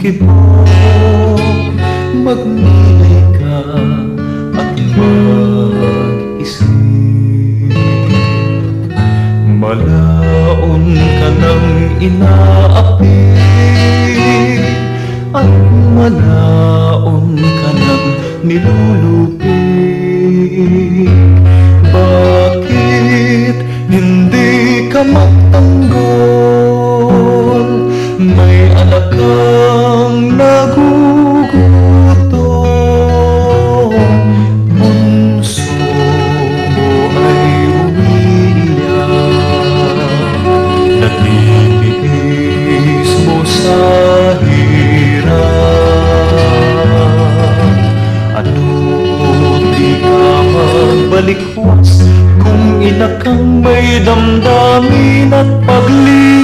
pag-ibig mo Magnilay ka at mag-isip? Malaon ka ng inaapi At malaon ka ng nilulupik Bakit hindi ka magtanggol? May alakal magbalikwas Kung ina kang may damdamin at paglingap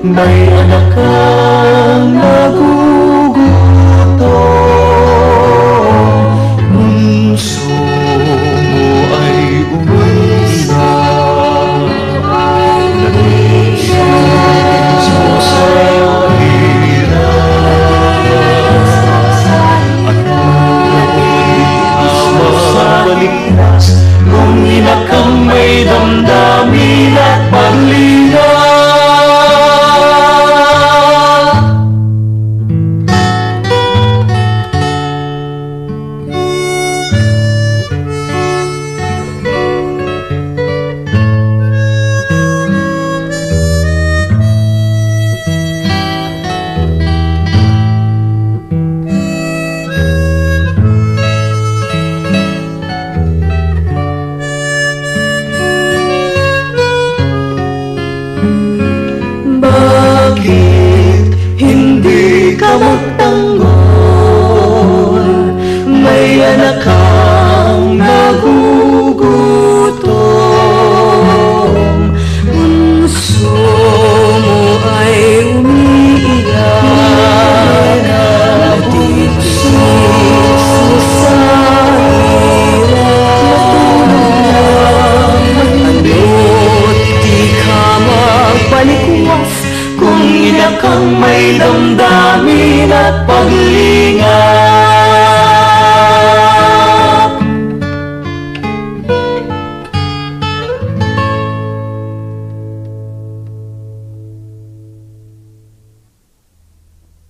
May anak ka kang nagugutom Bunso mo ay umiiyak. Natitis sa hirap Ano't di ka magpalikwas Kung ina kang may damdamin at paglingat